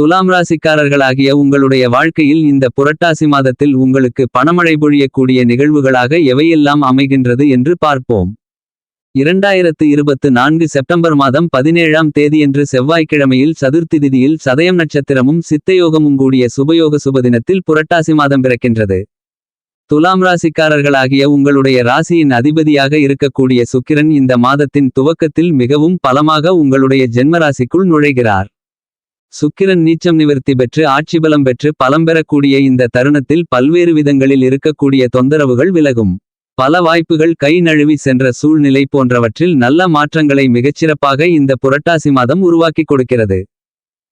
துலாம் ராசிக்காரர்களாகிய உங்களுடைய வாழ்க்கையில் இந்த புரட்டாசி மாதத்தில் உங்களுக்கு பணமழை பொழியக்கூடிய நிகழ்வுகளாக எவையெல்லாம் அமைகின்றது என்று பார்ப்போம். இரண்டாயிரத்து இருபத்து நான்கு செப்டம்பர் மாதம் பதினேழாம் தேதியன்று செவ்வாய்க்கிழமையில் சதுர்த்தி திதியில் சதயம் நட்சத்திரமும் சித்தயோகமும் கூடிய சுபயோக சுபதினத்தில் புரட்டாசி மாதம் பிறக்கின்றது. துலாம் ராசிக்காரர்களாகிய உங்களுடைய ராசியின் அதிபதியாக இருக்கக்கூடிய சுக்கிரன் இந்த மாதத்தின் துவக்கத்தில் மிகவும் பலமாக உங்களுடைய ஜென்மராசிக்குள் நுழைகிறார். சுக்கிரன் நீச்சம் நிவர்த்தி பெற்று ஆட்சிபலம் பெற்று பலம் பெறக்கூடிய இந்த தருணத்தில் பல்வேறு விதங்களில் இருக்கக்கூடிய தொந்தரவுகள் விலகும். பல வாய்ப்புகள் கை நழுவி சென்ற சூழ்நிலை போன்றவற்றில் நல்ல மாற்றங்களை மிகச்சிறப்பாக இந்த புரட்டாசி மாதம் உருவாக்கி கொடுக்கிறது.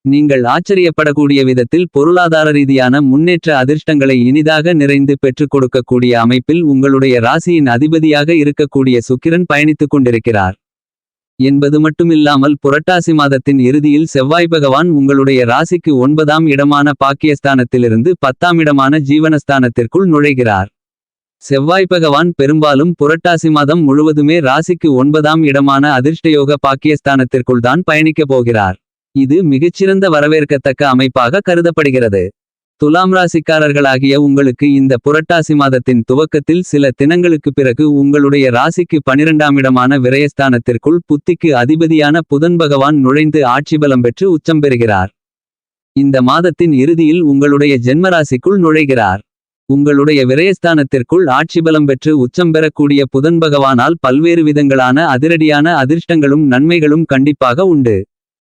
நீங்கள் ஆச்சரியப்படக்கூடிய விதத்தில் பொருளாதார ரீதியான முன்னேற்ற அதிர்ஷ்டங்களை இனிதாக நிறைந்து பெற்றுக் கொடுக்கக்கூடிய அமைப்பில் உங்களுடைய ராசியின் அதிபதியாக இருக்கக்கூடிய சுக்கிரன் பயணித்துக் கொண்டிருக்கிறார். என்பது மட்டுமில்லாமல் புரட்டாசி மாதத்தின் இறுதியில் செவ்வாய் பகவான் உங்களுடைய ராசிக்கு ஒன்பதாம் இடமான பாக்கியஸ்தானத்திலிருந்து பத்தாம் இடமான ஜீவனஸ்தானத்திற்குள் நுழைகிறார். செவ்வாய் பகவான் பெரும்பாலும் புரட்டாசி மாதம் முழுவதுமே ராசிக்கு ஒன்பதாம் இடமான அதிர்ஷ்டயோக பாக்கியஸ்தானத்திற்குள் தான் பயணிக்கப் போகிறார். இது மிகச்சிறந்த வரவேற்கத்தக்க அமைப்பாக கருதப்படுகிறது. துலாம் ராசிக்காரர்களாகிய உங்களுக்கு இந்த புரட்டாசி மாதத்தின் துவக்கத்தில் சில தினங்களுக்கு பிறகு உங்களுடைய ராசிக்கு பனிரெண்டாம் இடமான விரயஸ்தானத்திற்குள் புத்திக்கு அதிபதியான புதன் பகவான் நுழைந்து ஆட்சி பலம் பெற்று உச்சம் பெறுகிறார். இந்த மாதத்தின் இறுதியில் உங்களுடைய ஜென்மராசிக்குள் நுழைகிறார். உங்களுடைய விரயஸ்தானத்திற்குள் ஆட்சி பலம் பெற்று உச்சம் பெறக்கூடிய புதன் பகவானால் பல்வேறு விதங்களான அதிரடியான அதிர்ஷ்டங்களும் நன்மைகளும் கண்டிப்பாக உண்டு.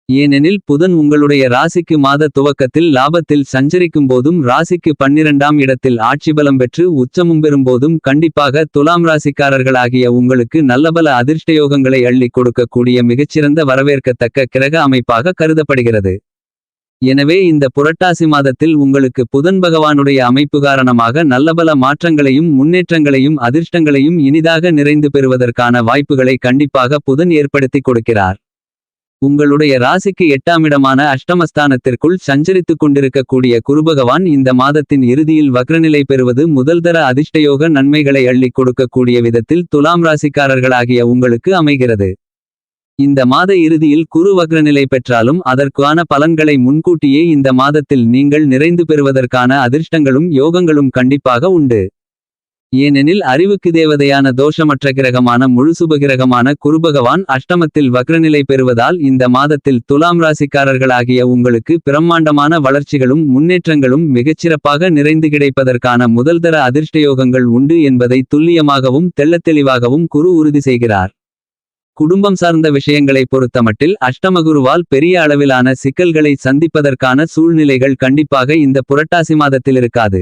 ஏனெனில் புதன் உங்களுடைய ராசிக்கு மாத துவக்கத்தில் லாபத்தில் சஞ்சரிக்கும் போதும் ராசிக்கு பன்னிரண்டாம் இடத்தில் ஆட்சிபலம் பெற்று உச்சமும் பெறும்போதும் கண்டிப்பாக துலாம் ராசிக்காரர்களாகிய உங்களுக்கு நல்லபல அதிர்ஷ்டயோகங்களை அள்ளி கொடுக்கக்கூடிய மிகச்சிறந்த வரவேற்கத்தக்க கிரக அமைப்பாக கருதப்படுகிறது. எனவே இந்த புரட்டாசி மாதத்தில் உங்களுக்கு புதன் பகவானுடைய அமைப்பு காரணமாக நல்லபல மாற்றங்களையும் முன்னேற்றங்களையும் அதிர்ஷ்டங்களையும் இனிதாக நிறைந்து பெறுவதற்கான வாய்ப்புகளை கண்டிப்பாக புதன் ஏற்படுத்தி கொடுக்கிறார். உங்களுடைய ராசிக்கு எட்டாம் இடமான அஷ்டமஸ்தானத்திற்குள் சஞ்சரித்துக் கொண்டிருக்கக்கூடிய குருபகவான் இந்த மாதத்தின் இறுதியில் வக்ரநிலை பெறுவது முதல்தர அதிர்ஷ்டயோக நன்மைகளை அள்ளி கொடுக்கக்கூடிய விதத்தில் துலாம் ராசிக்காரர்களாகிய உங்களுக்கு அமைகிறது. இந்த மாத இறுதியில் குரு வக்ரநிலை பெற்றாலும் அதற்கான பலன்களை முன்கூட்டியே இந்த மாதத்தில் நீங்கள் நிறைந்து பெறுவதற்கான அதிர்ஷ்டங்களும் யோகங்களும் கண்டிப்பாக உண்டு. ஏனெனில் அறிவுக்கு தேவதையான தோஷமற்ற கிரகமான முழுசுபகிரகமான குருபகவான் அஷ்டமத்தில் வக்ரநிலை பெறுவதால் இந்த மாதத்தில் துலாம் ராசிக்காரர்களாகிய உங்களுக்கு பிரம்மாண்டமான வளர்ச்சிகளும் முன்னேற்றங்களும் மிகச்சிறப்பாக நிறைந்து கிடைப்பதற்கான முதல்தர அதிர்ஷ்டயோகங்கள் உண்டு என்பதை துல்லியமாகவும் தெள்ளத்தெளிவாகவும் குரு உறுதி செய்கிறார். குடும்பம் சார்ந்த விஷயங்களை பொறுத்தமட்டில் அஷ்டமகுருவால் பெரிய அளவிலான சிக்கல்களை சந்திப்பதற்கான சூழ்நிலைகள் கண்டிப்பாக இந்த புரட்டாசி மாதத்தில் இருக்காது.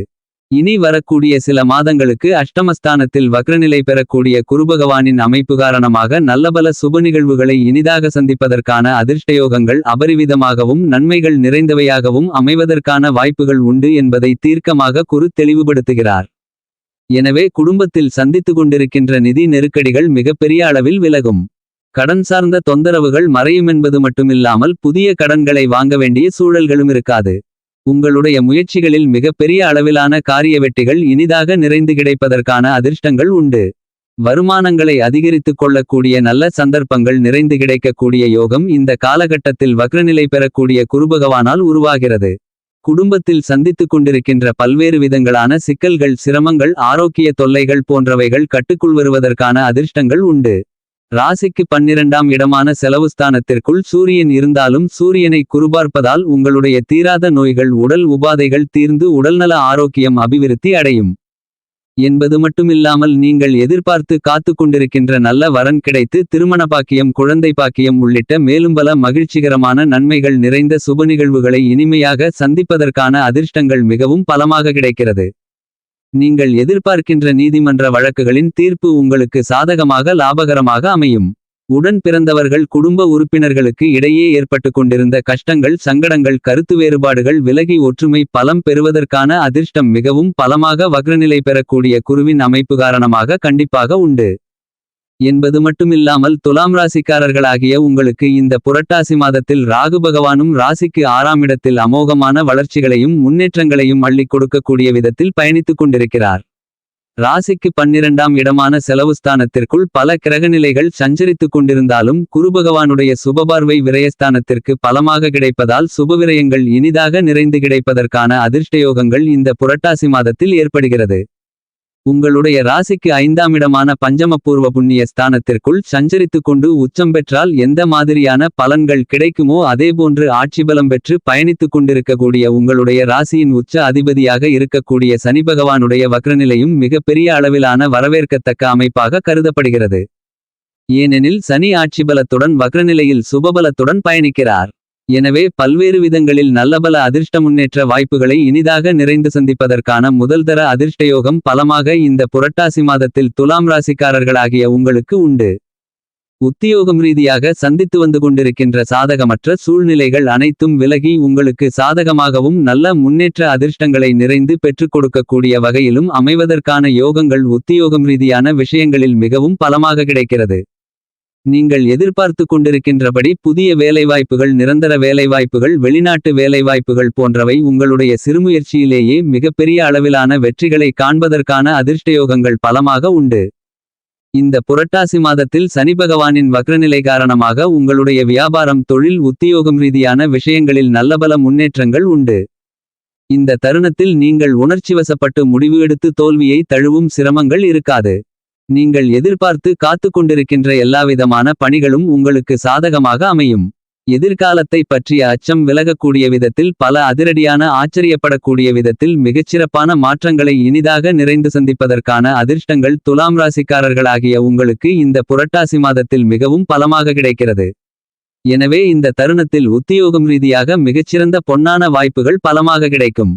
இனி வரக்கூடிய சில மாதங்களுக்கு அஷ்டமஸ்தானத்தில் வக்ரநிலை பெறக்கூடிய குருபகவானின் அமைப்பு காரணமாக நல்லபல சுப நிகழ்வுகளை இனிதாக சந்திப்பதற்கான அதிர்ஷ்டயோகங்கள் அபரிவிதமாகவும் நன்மைகள் நிறைந்தவையாகவும் அமைவதற்கான வாய்ப்புகள் உண்டு என்பதை தீர்க்கமாக குரு தெளிவுபடுத்துகிறார். எனவே குடும்பத்தில் சந்தித்து கொண்டிருக்கின்ற நிதி நெருக்கடிகள் மிகப்பெரிய அளவில் விலகும். கடன் சார்ந்த தொந்தரவுகள் மறையுமென்பது மட்டுமில்லாமல் புதிய கடன்களை வாங்க வேண்டிய சூழல்களும் இருக்காது. உங்களுடைய முயற்சிகளில் மிகப்பெரிய அளவிலான காரிய வெட்டிகள் இனிதாக நிறைந்து கிடைப்பதற்கான அதிர்ஷ்டங்கள் உண்டு. வருமானங்களை அதிகரித்துக் கொள்ளக்கூடிய நல்ல சந்தர்ப்பங்கள் நிறைந்து கிடைக்கக்கூடிய யோகம் இந்த காலகட்டத்தில் வக்ரநிலை பெறக்கூடிய குருபகவானால் உருவாகிறது. குடும்பத்தில் சந்தித்துக் கொண்டிருக்கின்ற பல்வேறு விதங்களான சிக்கல்கள் சிரமங்கள் ஆரோக்கிய தொல்லைகள் போன்றவைகள் கட்டுக்குள் வருவதற்கான அதிர்ஷ்டங்கள் உண்டு. ராசிக்கு பன்னிரண்டாம் இடமான செலவுஸ்தானத்திற்குள் சூரியன் இருந்தாலும் சூரியனை குறுபார்ப்பதால் உங்களுடைய தீராத நோய்கள் உடல் உபாதைகள் தீர்ந்து உடல்நல ஆரோக்கியம் அபிவிருத்தி அடையும். என்பது மட்டுமில்லாமல் நீங்கள் எதிர்பார்த்து காத்து கொண்டிருக்கின்ற நல்ல வரன் கிடைத்து திருமண பாக்கியம் குழந்தை பாக்கியம் உள்ளிட்ட மேலும் பல மகிழ்ச்சிகரமான நன்மைகள் நிறைந்த சுப நிகழ்வுகளை இனிமையாக சந்திப்பதற்கான அதிர்ஷ்டங்கள் மிகவும் பலமாக கிடைக்கிறது. நீங்கள் எதிர்பார்க்கின்ற நீதிமன்ற வழக்குகளின் தீர்ப்பு உங்களுக்கு சாதகமாக லாபகரமாக அமையும். உடன் பிறந்தவர்கள் குடும்ப உறுப்பினர்களுக்கு இடையே ஏற்பட்டு கொண்டிருந்த கஷ்டங்கள் சங்கடங்கள் கருத்து வேறுபாடுகள் விலகி ஒற்றுமை பலம் பெறுவதற்கான அதிர்ஷ்டம் மிகவும் பலமாக வக்ரநிலை பெறக்கூடிய குருவின் அமைப்பு காரணமாக கண்டிப்பாக உண்டு. என்பது மட்டுமில்லாமல் துலாம் ராசிக்காரர்களாகிய உங்களுக்கு இந்த புரட்டாசி மாதத்தில் ராகு பகவானும் ராசிக்கு ஆறாம் இடத்தில் அமோகமான வளர்ச்சிகளையும் முன்னேற்றங்களையும் அள்ளிக் கொடுக்கக்கூடிய விதத்தில் பயணித்துக் கொண்டிருக்கிறார். ராசிக்கு பன்னிரண்டாம் இடமான செலவுஸ்தானத்திற்குள் பல கிரகநிலைகள் சஞ்சரித்துக் கொண்டிருந்தாலும் குருபகவானுடைய சுபபார்வை விரயஸ்தானத்திற்கு பலமாக கிடைப்பதால் சுபவிரயங்கள் இனிதாக நிறைந்து கிடைப்பதற்கான அதிர்ஷ்டயோகங்கள் இந்த புரட்டாசி மாதத்தில் ஏற்படுகிறது. உங்களுடைய ராசிக்கு ஐந்தாம் இடமான பஞ்சமபூர்வ புண்ணிய ஸ்தானத்திற்குள் சஞ்சரித்துக் கொண்டு உச்சம் பெற்றால் எந்த மாதிரியான பலன்கள் கிடைக்குமோ அதேபோன்று ஆட்சிபலம் பெற்று பயணித்துக் கொண்டிருக்கக்கூடிய உங்களுடைய ராசியின் உச்ச அதிபதியாக இருக்கக்கூடிய சனி பகவானுடைய வக்ரநிலையும் மிகப்பெரிய அளவிலான வரவேற்கத்தக்க அமைப்பாக கருதப்படுகிறது. ஏனெனில் சனி ஆட்சிபலத்துடன் வக்ரநிலையில் சுபபலத்துடன் பயணிக்கிறார். எனவே பல்வேறு விதங்களில் நல்லபல அதிர்ஷ்ட முன்னேற்ற வாய்ப்புகளை இனிதாக நிறைந்து சந்திப்பதற்கான முதல்தர அதிர்ஷ்டயோகம் பலமாக இந்த புரட்டாசி மாதத்தில் துலாம் ராசிக்காரர்களாகிய உங்களுக்கு உண்டு. உத்தியோகம் ரீதியாக சந்தித்து வந்து கொண்டிருக்கின்ற சாதகமற்ற சூழ்நிலைகள் அனைத்தும் விலகி உங்களுக்கு சாதகமாகவும் நல்ல முன்னேற்ற அதிர்ஷ்டங்களை நிறைந்து பெற்றுக் கொடுக்கக்கூடிய வகையிலும் அமைவதற்கான யோகங்கள் உத்தியோகம் ரீதியான விஷயங்களில் மிகவும் பலமாக கிடைக்கிறது. நீங்கள் எதிர்பார்த்து கொண்டிருக்கின்றபடி புதிய வேலைவாய்ப்புகள் நிரந்தர வேலைவாய்ப்புகள் வெளிநாட்டு வேலைவாய்ப்புகள் போன்றவை உங்களுடைய சிறுமுயற்சியிலேயே மிகப்பெரிய அளவிலான வெற்றிகளை காண்பதற்கான அதிர்ஷ்டயோகங்கள் பலமாக உண்டு. இந்த புரட்டாசி மாதத்தில் சனி பகவானின் வக்ரநிலை காரணமாக உங்களுடைய வியாபாரம் தொழில் உத்தியோகம் ரீதியான விஷயங்களில் நல்லபல முன்னேற்றங்கள் உண்டு. இந்த தருணத்தில் நீங்கள் உணர்ச்சிவசப்பட்டு முடிவு எடுத்து தோல்வியை தழுவும் சிரமங்கள் இருக்காது. நீங்கள் எதிர்பார்த்து காத்து கொண்டிருக்கின்ற எல்லாவிதமான பணிகளும் உங்களுக்கு சாதகமாக அமையும். எதிர்காலத்தை பற்றிய அச்சம் விலகக்கூடிய விதத்தில் பல அதிரடியான ஆச்சரியப்படக்கூடிய விதத்தில் மிகச்சிறப்பான மாற்றங்களை இனிதாக நிறைந்து சந்திப்பதற்கான அதிர்ஷ்டங்கள் துலாம் ராசிக்காரர்களாகிய உங்களுக்கு இந்த புரட்டாசி மாதத்தில் மிகவும் பலமாக கிடைக்கிறது. எனவே இந்த தருணத்தில் உத்தியோகம் ரீதியாக மிகச்சிறந்த பொன்னான வாய்ப்புகள் பலமாக கிடைக்கும்.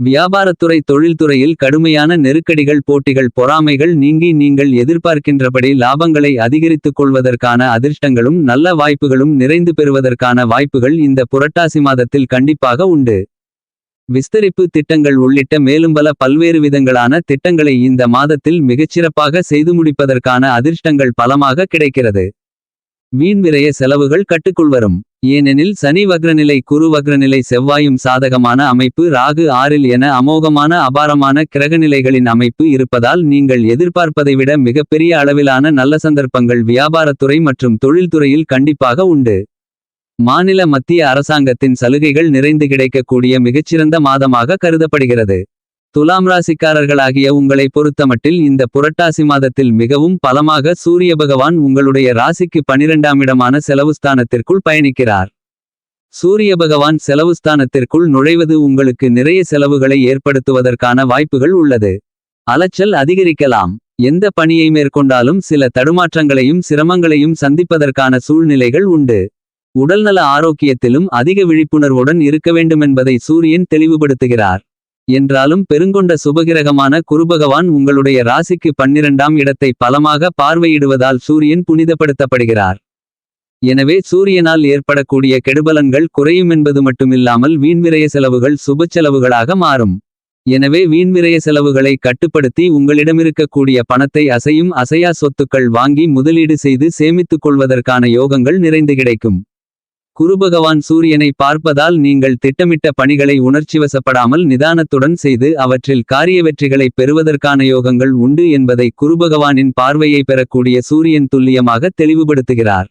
வியாபாரத்துறை தொழில்துறையில் கடுமையான நெருக்கடிகள் போட்டிகள் பொறாமைகள் நீங்கி நீங்கள் எதிர்பார்க்கின்றபடி லாபங்களை அதிகரித்துக் கொள்வதற்கான அதிர்ஷ்டங்களும் நல்ல வாய்ப்புகளும் நிறைந்து பெறுவதற்கான வாய்ப்புகள் இந்த புரட்டாசி மாதத்தில் கண்டிப்பாக உண்டு. விஸ்தரிப்பு திட்டங்கள் உள்ளிட்ட மேலும் பல பல்வேறு விதங்களான திட்டங்களை இந்த மாதத்தில் மிகச்சிறப்பாக செய்து முடிப்பதற்கான அதிர்ஷ்டங்கள் பலமாக கிடைக்கிறது. மீன் விரய செலவுகள் கட்டுக்குள் வரும். ஏனெனில் சனி வக்ரநிலை குரு வக்ரநிலை செவ்வாயும் சாதகமான அமைப்பு ராகு ஆறில் என அமோகமான அபாரமான கிரகநிலைகளின் அமைப்பு இருப்பதால் நீங்கள் எதிர்பார்ப்பதை விட மிகப்பெரிய அளவிலான நல்ல சந்தர்ப்பங்கள் வியாபாரத்துறை மற்றும் தொழில்துறையில் கண்டிப்பாக உண்டு. மாநில மத்திய அரசாங்கத்தின் சலுகைகள் நிறைந்து கிடைக்கக்கூடிய மிகச்சிறந்த மாதமாக கருதப்படுகிறது. துலாம் ராசிக்காரர்களாகிய உங்களை பொறுத்தமட்டில் இந்த புரட்டாசி மாதத்தில் மிகவும் பலமாக சூரிய பகவான் உங்களுடைய ராசிக்கு பனிரெண்டாம் இடமான செலவுஸ்தானத்திற்குள் பயணிக்கிறார். சூரிய பகவான் செலவுஸ்தானத்திற்குள் நுழைவது உங்களுக்கு நிறைய செலவுகளை ஏற்படுத்துவதற்கான வாய்ப்புகள் உள்ளது. அலைச்சல் அதிகரிக்கலாம். எந்த பணியை மேற்கொண்டாலும் சில தடுமாற்றங்களையும் சிரமங்களையும் சந்திப்பதற்கான சூழ்நிலைகள் உண்டு. உடல்நல ஆரோக்கியத்திலும் அதிக விழிப்புணர்வுடன் இருக்க வேண்டுமென்பதை சூரியன் தெளிவுபடுத்துகிறார். என்றாலும் பெருங்கொண்ட சுபகிரகமான குருபகவான் உங்களுடைய ராசிக்கு பன்னிரண்டாம் இடத்தை பலமாக பார்வையிடுவதால் சூரியன் புனிதப்படுத்தப்படுகிறார். எனவே சூரியனால் ஏற்படக்கூடிய கெடுபலன்கள் குறையும் என்பது மட்டுமில்லாமல் வீண்விரய செலவுகள் சுப செலவுகளாக மாறும். எனவே வீண்விரய செலவுகளை கட்டுப்படுத்தி உங்களிடமிருக்கக்கூடிய பணத்தை அசையும் அசையா சொத்துக்கள் வாங்கி முதலீடு செய்து சேமித்துக் கொள்வதற்கான யோகங்கள் நிறைந்து கிடைக்கும். குருபகவான் சூரியனை பார்ப்பதால் நீங்கள் திட்டமிட்ட பணிகளை உணர்ச்சிவசப்படாமல் நிதானத்துடன் செய்து அவற்றில் காரிய வெற்றிகளை பெறுவதற்கான யோகங்கள் உண்டு என்பதை குருபகவானின் பார்வையை பெறக்கூடிய சூரியன் துல்லியமாக தெளிவுபடுத்துகிறார்.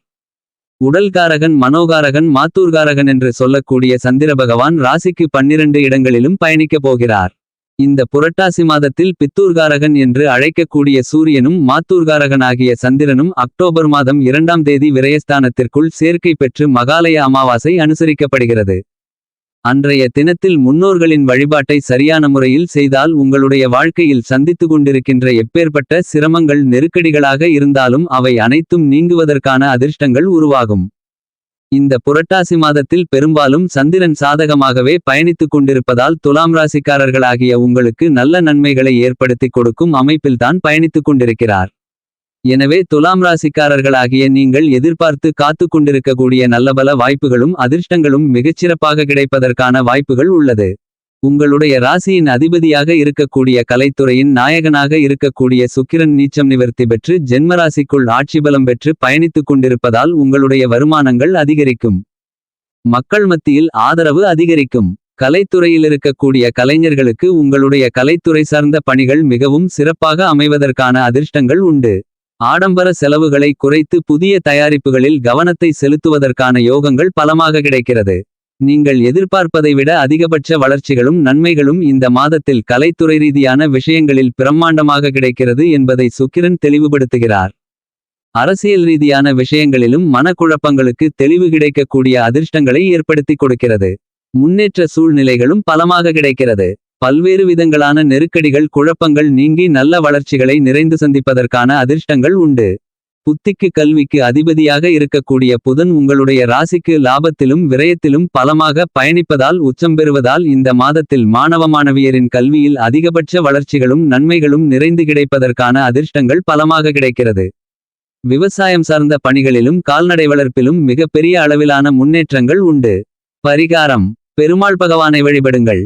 உடல்காரகன் மனோகாரகன் மாத்தூர்காரகன் என்று சொல்லக்கூடிய சந்திர பகவான் ராசிக்கு பன்னிரண்டு இடங்களிலும் பயணிக்கப் போகிறார். இந்த புரட்டாசி மாதத்தில் பித்தூர்காரகன் என்று அழைக்கக்கூடிய சூரியனும் மாத்தூர்காரகனாகிய சந்திரனும் அக்டோபர் மாதம் இரண்டாம் தேதி விரயஸ்தானத்திற்குள் சேர்க்கை பெற்று மகாலய அமாவாசை அனுசரிக்கப்படுகிறது. அன்றைய தினத்தில் முன்னோர்களின் வழிபாட்டை சரியான முறையில் செய்தால் உங்களுடைய வாழ்க்கையில் சந்தித்து கொண்டிருக்கின்ற எப்பேற்பட்ட சிரமங்கள் நெருக்கடிகளாக இருந்தாலும் அவை அனைத்தும் நீங்குவதற்கான அதிர்ஷ்டங்கள் உருவாகும். இந்த புரட்டாசி மாதத்தில் பெரும்பாலும் சந்திரன் சாதகமாகவே பயணித்துக் கொண்டிருப்பதால் துலாம் ராசிக்காரர்களாகிய உங்களுக்கு நல்ல நன்மைகளை ஏற்படுத்திக் கொடுக்கும் அமைப்பில்தான் பயணித்துக் கொண்டிருக்கிறார். எனவே துலாம் ராசிக்காரர்களாகிய நீங்கள் எதிர்பார்த்து காத்துக் கொண்டிருக்கக்கூடிய நல்லபல வாய்ப்புகளும் அதிர்ஷ்டங்களும் மிகச்சிறப்பாக கிடைப்பதற்கான வாய்ப்புகள் உள்ளது. உங்களுடைய ராசியின் அதிபதியாக இருக்கக்கூடிய கலைத்துறையின் நாயகனாக இருக்கக்கூடிய சுக்கிரன் நீச்சம் நிவர்த்தி பெற்று ஜென்மராசிக்குள் ஆட்சிபலம் பெற்று பயணித்துக் கொண்டிருப்பதால் உங்களுடைய வருமானங்கள் அதிகரிக்கும். மக்கள் மத்தியில் ஆதரவு அதிகரிக்கும். கலைத்துறையில் இருக்கக்கூடிய கலைஞர்களுக்கு உங்களுடைய கலைத்துறை சார்ந்த பணிகள் மிகவும் சிறப்பாக அமைவதற்கான அதிர்ஷ்டங்கள் உண்டு. ஆடம்பர செலவுகளை குறைத்து புதிய தயாரிப்புகளில் கவனத்தை செலுத்துவதற்கான யோகங்கள் பலமாக கிடைக்கிறது. நீங்கள் எதிர்பார்ப்பதை விட அதிகபட்ச வளர்ச்சிகளும் நன்மைகளும் இந்த மாதத்தில் கலைத்துறை ரீதியான விஷயங்களில் பிரம்மாண்டமாக கிடைக்கிறது என்பதை சுக்கிரன் தெளிவுபடுத்துகிறார். அரசியல் ரீதியான விஷயங்களிலும் மனக்குழப்பங்களுக்கு தெளிவு கிடைக்கக்கூடிய அதிர்ஷ்டங்களை ஏற்படுத்திக் கொடுக்கிறது. முன்னேற்ற சூழ்நிலைகளும் பலமாக கிடைக்கிறது. பல்வேறு விதங்களான நெருக்கடிகள் குழப்பங்கள் நீங்கி நல்ல வளர்ச்சிகளை நிறைந்து சந்திப்பதற்கான அதிர்ஷ்டங்கள் உண்டு. புத்திக்கு கல்விக்கு அதிபதியாக இருக்கக்கூடிய புதன் உங்களுடைய ராசிக்கு லாபத்திலும் விரயத்திலும் பலமாக பயணிப்பதால் உச்சம் பெறுவதால் இந்த மாதத்தில் மாணவ மாணவியரின் கல்வியில் அதிகபட்ச வளர்ச்சிகளும் நன்மைகளும் நிறைந்து கிடைப்பதற்கான அதிர்ஷ்டங்கள் பலமாக கிடைக்கிறது. விவசாயம் சார்ந்த பணிகளிலும் கால்நடை வளர்ப்பிலும் மிகப்பெரிய அளவிலான முன்னேற்றங்கள் உண்டு. பரிகாரம். பெருமாள் பகவானை வழிபடுங்கள்.